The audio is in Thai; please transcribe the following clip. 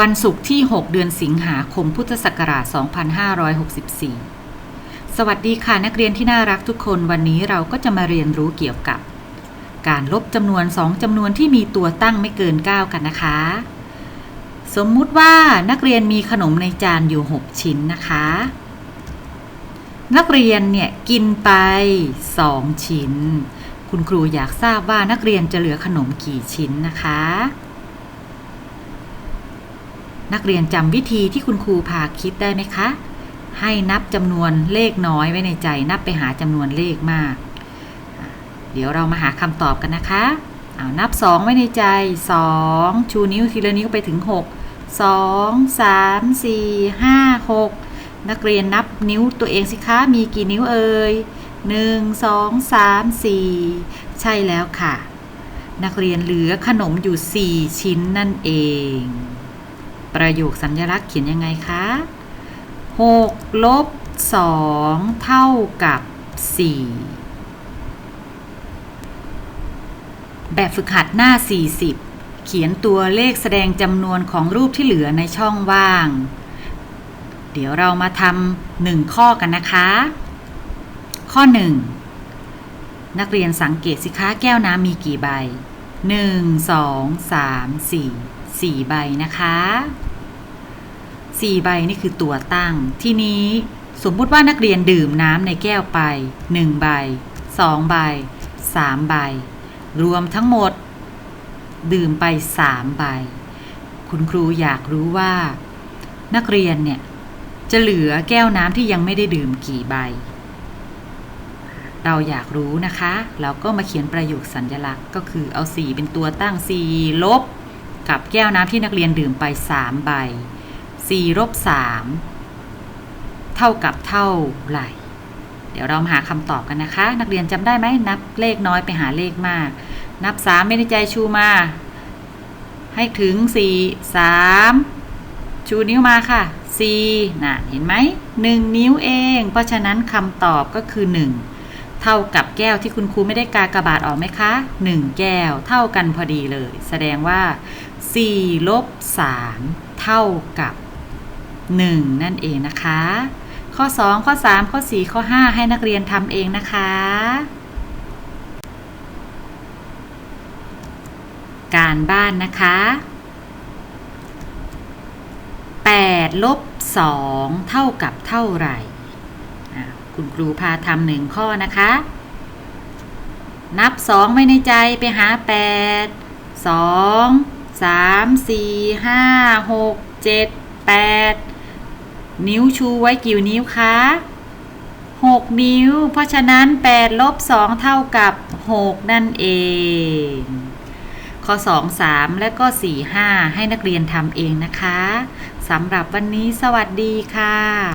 วันศุกร์ที่ 6 เดือนสิงหาคม พุทธศักราช 2564 สวัสดีค่ะนักเรียนที่น่ารักทุกคนวันนี้เราก็จะมาเรียนรู้เกี่ยวกับ การลบจำนวน 2จำนวนที่มีตัวตั้งไม่เกิน 9 กันนะคะ สมมุติว่านักเรียนมีขนมในจานอยู่ 6 ชิ้นนะคะ นักเรียนเนี่ยกินไป 2 ชิ้น คุณครูอยากทราบว่านักเรียนจะเหลือขนมกี่ชิ้นนะคะ นักเรียนจำวิธีที่คุณครูพาคิดได้ไหมคะ ให้นับจำนวนเลขน้อยไว้ในใจ นับไปหาจำนวนเลขมาก เดี๋ยวเรามาหาคำตอบกันนะคะเอานับ 2 ไว้ในใจ 2 ชูนิ้วทีละนิ้วไปถึง 6 2 3 4 5 6 นักเรียนนับนิ้วตัวเองสิคะ มีกี่นิ้วเอ่ย 1 2 3 4 ใช่แล้วค่ะ นักเรียนเหลือขนมอยู่ 4 ชิ้นนั่นเอง ประโยคสัญลักษณ์เขียนยังไงคะ6ลบ2เท่ากับ 4 แบบฝึกหัดหน้า 40 เขียนตัวเลขแสดงจำนวนของรูปที่เหลือในช่องว่าง เดี๋ยวเรามาทำหนึ่งข้อกันนะคะ ข้อ 1 นักเรียนสังเกตสิคะแก้วน้ำมีกี่ใบ 1 2 3 4 4ใบนะคะ4ใบนี่คือตัวตั้ง ทีนี้สมมุติว่านักเรียนดื่มน้ำในแก้วไป1ใบ2ใบ3ใบ รวมทั้งหมด ดื่มไป3ใบ คุณครูอยากรู้ว่า นักเรียนเนี่ย จะเหลือแก้วน้ำที่ยังไม่ได้ดื่มกี่ใบ เราอยากรู้นะคะ เราก็มาเขียนประโยคสัญญลักษณ์ ก็คือเอา 4 เป็นตัวตั้ง 4 ลบ กับแก้วน้ำที่นักเรียนดื่มไป 3 ใบ 4 ลบ 3 เท่ากับเท่าไหร่ เดี๋ยวเรามาหาคำตอบกันนะคะ นักเรียนจำได้ไหมนับเลขน้อยไปหาเลขมาก นับ 3 ไม่ในใจชูมา ให้ถึง 4 3ชูนิ้วมาค่ะ4น่ะเห็นไหม 1 นิ้วเอง เพราะฉะนั้นคำตอบก็คือ 1 เท่ากับแก้วที่คุณครูไม่ได้กากระบาดออกไหมคะ 1 แก้วเท่ากันพอดีเลย แสดงว่า4ลบ3เท่ากับ 1 นั่นเองนะคะ ข้อ 2 ข้อ 3 ข้อ 4 ข้อ 5 ให้นักเรียนทำเองนะคะ การบ้านนะคะ8ลบ2เท่ากับเท่าไหร่ คุณครูพาทำหนึ่งข้อนะคะ นับ 2 ไว้ในใจไปหา 8 2 3 4 5 6 7 8 นิ้วชูไว้กี่นิ้วคะ 6 นิ้ว เพราะฉะนั้น 8 ลบ 2 เท่ากับ 6 นั่นเอง ข้อ 2 3 และก็4 5 ให้นักเรียนทำเองนะคะ สำหรับวันนี้สวัสดีค่ะ